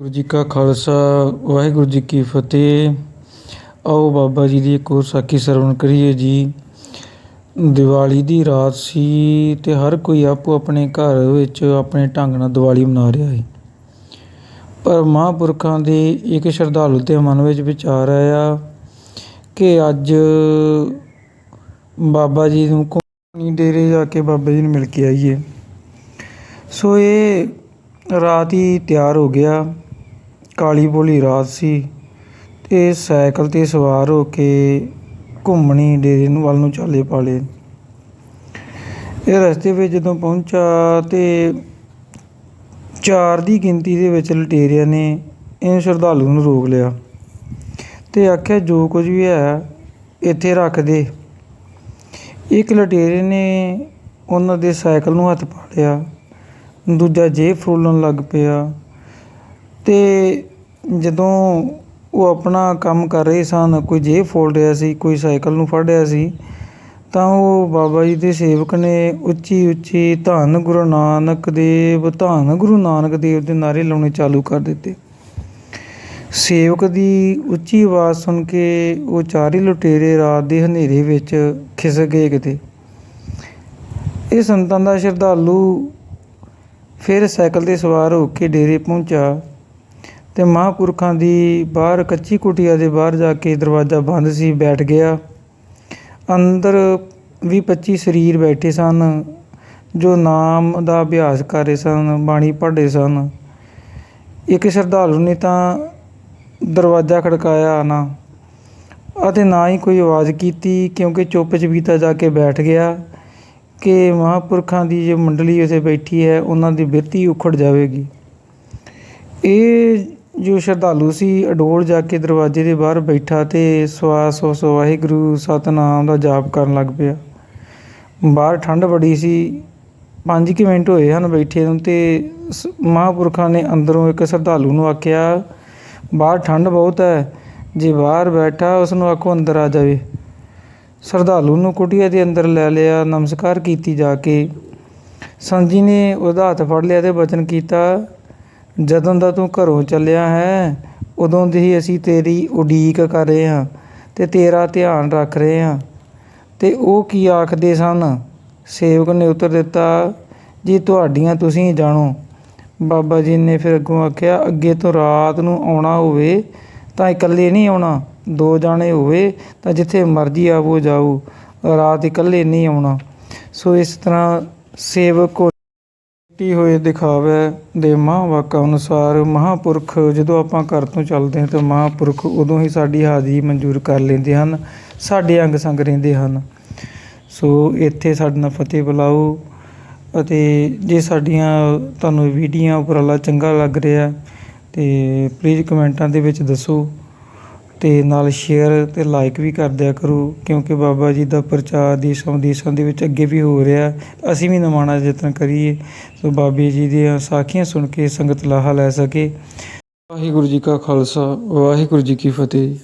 ਵਾਹਿਗੁਰੂ ਜੀ ਕਾ ਖਾਲਸਾ, ਵਾਹਿਗੁਰੂ ਜੀ ਕੀ ਫਤਿਹ। ਆਓ ਬਾਬਾ ਜੀ ਦੀ ਇੱਕ ਹੋਰ ਸਾਖੀ ਸਰਵਣ ਕਰੀਏ ਜੀ। ਦੀਵਾਲੀ ਦੀ ਰਾਤ ਸੀ ਤੇ ਹਰ ਕੋਈ ਆਪੋ ਆਪਣੇ ਘਰ ਵਿੱਚ ਆਪਣੇ ਢੰਗ ਨਾਲ ਦੀਵਾਲੀ ਮਨਾ ਰਿਹਾ ਹੈ ਪਰ ਮਹਾਂਪੁਰਖਾਂ ਦੇ ਇੱਕ ਸ਼ਰਧਾਲੂ ਦੇ ਮਨ ਵਿੱਚ ਵਿਚਾਰ ਆਇਆ ਕਿ ਅੱਜ ਬਾਬਾ ਜੀ ਨੂੰ ਘੁੰਮਣੀ ਡੇਰੇ ਜਾ ਕੇ ਬਾਬਾ ਜੀ ਨੂੰ ਮਿਲ ਕੇ ਆਈਏ। ਸੋ ਇਹ ਰਾਤ ਹੀ ਤਿਆਰ ਹੋ ਗਿਆ। ਕਾਲੀ ਭੋਲੀ ਰਾਤ ਸੀ ਤੇ ਸਾਈਕਲ ਤੇ ਸਵਾਰ ਹੋ ਕੇ ਘੁੰਮਣੀ ਡੇਰੇ ਨੂੰ ਵੱਲ ਨੂੰ ਚਾਲੇ ਪਾਲੇ। ਇਹ ਰਸਤੇ ਵਿੱਚ ਜਦੋਂ ਪਹੁੰਚਾ ਤੇ ਚਾਰ ਦੀ ਗਿਣਤੀ ਦੇ ਵਿੱਚ ਲਟੇਰਿਆਂ ਨੇ ਇਹ ਸ਼ਰਧਾਲੂ ਨੂੰ ਰੋਕ ਲਿਆ ਤੇ ਆਖਿਆ, ਜੋ ਕੁਝ ਵੀ ਹੈ, ਇੱਥੇ ਰੱਖ ਦੇ। ਇੱਕ ਲਟੇਰੇ ਨੇ ਉਹਨਾਂ ਦੇ ਸਾਈਕਲ ਨੂੰ ਹੱਥ ਪਾ ਲਿਆ। ਦੂਜਾ ਜੇਬ ਫਰੋਲਣ ਲੱਗ ਪਿਆ। ਤੇ ਜਦੋਂ ਉਹ ਆਪਣਾ ਕੰਮ ਕਰ ਰਹੇ ਸਨ, ਕੋਈ ਜੇਬ ਫੋਲ ਰਿਹਾ ਸੀ, ਕੋਈ ਸਾਈਕਲ ਨੂੰ ਫੜ ਰਿਹਾ ਸੀ, ਤਾਂ ਉਹ ਬਾਬਾ ਜੀ ਦੇ ਸੇਵਕ ਨੇ ਉੱਚੀ ਉੱਚੀ ਧੰਨ ਗੁਰੂ ਨਾਨਕ ਦੇਵ, ਧੰਨ ਗੁਰੂ ਨਾਨਕ ਦੇਵ ਦੇ ਨਾਰੇ ਲਾਉਣੇ ਚਾਲੂ ਕਰ ਦਿੱਤੇ। ਸੇਵਕ ਦੀ ਉੱਚੀ ਆਵਾਜ਼ ਸੁਣ ਕੇ ਉਹ ਚਾਰੇ ਲੁਟੇਰੇ ਰਾਤ ਦੇ ਹਨੇਰੇ ਵਿੱਚ ਖਿਸਕ ਗਏ ਕਿਤੇ। ਇਹ ਸੰਤਾਂ ਦਾ ਸ਼ਰਧਾਲੂ ਫਿਰ ਸਾਈਕਲ ਤੇ ਸਵਾਰ ਹੋ ਕੇ ਡੇਰੇ ਪਹੁੰਚਾ ਅਤੇ ਮਹਾਂਪੁਰਖਾਂ ਦੀ ਬਾਹਰ ਕੱਚੀ ਕੁਟੀਆ ਦੇ ਬਾਹਰ ਜਾ ਕੇ ਦਰਵਾਜ਼ਾ ਬੰਦ ਸੀ, ਬੈਠ ਗਿਆ। ਅੰਦਰ ਵੀਹ 25 ਸਰੀਰ ਬੈਠੇ ਸਨ, ਜੋ ਨਾਮ ਦਾ ਅਭਿਆਸ ਕਰ ਰਹੇ ਸਨ, ਬਾਣੀ ਪੜ੍ਹਦੇ ਸਨ। ਇੱਕ ਸ਼ਰਧਾਲੂ ਨੇ ਤਾਂ ਦਰਵਾਜ਼ਾ ਖੜਕਾਇਆ ਨਾ, ਅਤੇ ਨਾ ਹੀ ਕੋਈ ਆਵਾਜ਼ ਕੀਤੀ, ਕਿਉਂਕਿ ਚੁੱਪ ਚਪੀਤਾ ਜਾ ਕੇ ਬੈਠ ਗਿਆ ਕਿ ਮਹਾਂਪੁਰਖਾਂ ਦੀ ਜੋ ਮੰਡਲੀ ਉੱਥੇ ਬੈਠੀ ਹੈ, ਉਹਨਾਂ ਦੀ ਬਿਰਤੀ ਉਖੜ ਜਾਵੇਗੀ। ਇਹ ਜੋ ਸ਼ਰਧਾਲੂ ਸੀ, ਅਡੋਲ ਜਾ ਕੇ ਦਰਵਾਜ਼ੇ ਦੇ ਬਾਹਰ ਬੈਠਾ ਤੇ ਸਵਾਸ ਉਸ ਵਾਹਿਗੁਰੂ ਸਤਨਾਮ ਦਾ ਜਾਪ ਕਰਨ ਲੱਗ ਪਿਆ। ਬਾਹਰ ਠੰਡ ਬੜੀ ਸੀ, ਪੰਜ ਕੁ ਮਿੰਟ ਹੋਏ ਹਨ ਬੈਠੇ ਨੂੰ ਤੇ ਸ- ਮਹਾਂਪੁਰਖਾਂ ਨੇ ਅੰਦਰੋਂ ਇੱਕ ਸ਼ਰਧਾਲੂ ਨੂੰ ਆਖਿਆ, ਬਾਹਰ ਠੰਡ ਬਹੁਤ ਹੈ, ਜੇ ਬਾਹਰ ਬੈਠਾ ਉਸ ਨੂੰ ਆਖੋ ਅੰਦਰ ਆ ਜਾਵੇ। ਸ਼ਰਧਾਲੂ ਨੂੰ ਕੁਟੀਆ ਦੇ ਅੰਦਰ ਲੈ ਲਿਆ, ਨਮਸਕਾਰ ਕੀਤੀ ਜਾ ਕੇ। ਸੰਤ ਜੀ ਨੇ ਉਹਦਾ ਹੱਥ ਫੜ ਲਿਆ ਤੇ ਬਚਨ ਕੀਤਾ ਜਦੋਂ ਦਾ ਤੂੰ ਘਰੋਂ ਚੱਲਿਆ ਹੈ, ਉਦੋਂ ਦੀ ਹੀ ਅਸੀਂ ਤੇਰੀ ਉਡੀਕ ਕਰ ਰਹੇ ਹਾਂ ਤੇ ਤੇਰਾ ਧਿਆਨ ਰੱਖ ਰਹੇ ਹਾਂ। ਤੇ ਉਹ ਕੀ ਆਖਦੇ ਸਨ? ਸੇਵਕ ਨੇ ਉੱਤਰ ਦਿੱਤਾ, ਜੀ, ਤੁਹਾਡੀਆਂ ਤੁਸੀਂ ਜਾਣੋ। ਬਾਬਾ ਜੀ ਨੇ ਫਿਰ ਅੱਗੋਂ ਆਖਿਆ, ਅੱਗੇ ਤੋਂ ਰਾਤ ਨੂੰ ਆਉਣਾ ਹੋਵੇ ਤਾਂ ਇਕੱਲੇ ਨਹੀਂ ਆਉਣਾ, ਦੋ ਜਾਣੇ ਹੋਵੇ ਤਾਂ ਜਿੱਥੇ ਮਰਜ਼ੀ ਆਵੋ ਜਾਓ। ਰਾਤ ਇਕੱਲੇ ਨਹੀਂ ਆਉਣਾ। ਸੋ ਇਸ ਤਰ੍ਹਾਂ ਸੇਵਕ ਟੀ ਹੋਏ ਦਿਖਾਵੇ ਦੇ ਮਹਾਂਵਾਕਾਂ ਅਨੁਸਾਰ ਮਹਾਂਪੁਰਖ ਜਦੋਂ ਆਪਾਂ ਘਰ ਤੋਂ ਚੱਲਦੇ ਹਾਂ ਤਾਂ ਮਹਾਂਪੁਰਖ ਉਦੋਂ ਹੀ ਸਾਡੀ ਹਾਜ਼ਰੀ ਮਨਜ਼ੂਰ ਕਰ ਲੈਂਦੇ ਹਨ, ਸਾਡੇ ਅੰਗ ਸੰਗ ਰਹਿੰਦੇ ਹਨ। ਸੋ ਇੱਥੇ ਸਾਡੇ ਨਾਲ ਫਤਿਹ ਬੁਲਾਓ ਅਤੇ ਜੇ ਸਾਡੀਆਂ ਤੁਹਾਨੂੰ ਵੀਡੀਓ ਉਪਰਾਲਾ ਚੰਗਾ ਲੱਗ ਰਿਹਾ ਤੇ ਪਲੀਜ਼ ਕਮੈਂਟਾਂ ਦੇ ਵਿੱਚ ਦੱਸੋ। ਅਤੇ ਨਾਲ ਸ਼ੇਅਰ ਅਤੇ ਲਾਈਕ ਵੀ ਕਰ ਦਿਆ ਕਰੋ, ਕਿਉਂਕਿ ਬਾਬਾ ਜੀ ਦਾ ਪ੍ਰਚਾਰ ਦੇਸ਼ਾਂ ਵਿਦੇਸ਼ਾਂ ਦੇ ਵਿੱਚ ਅੱਗੇ ਵੀ ਹੋ ਰਿਹਾ ਅਸੀਂ ਵੀ ਨਿਮਾਣਾ ਯਤਨ ਕਰੀਏ, ਸੋ ਬਾਬੇ ਜੀ ਦੀਆਂ ਸਾਖੀਆਂ ਸੁਣ ਕੇ ਸੰਗਤ ਲਾਹਾ ਲੈ ਸਕੇ। ਵਾਹਿਗੁਰੂ ਜੀ ਕਾ ਖਾਲਸਾ, ਵਾਹਿਗੁਰੂ ਜੀ ਕੀ ਫਤਿਹ।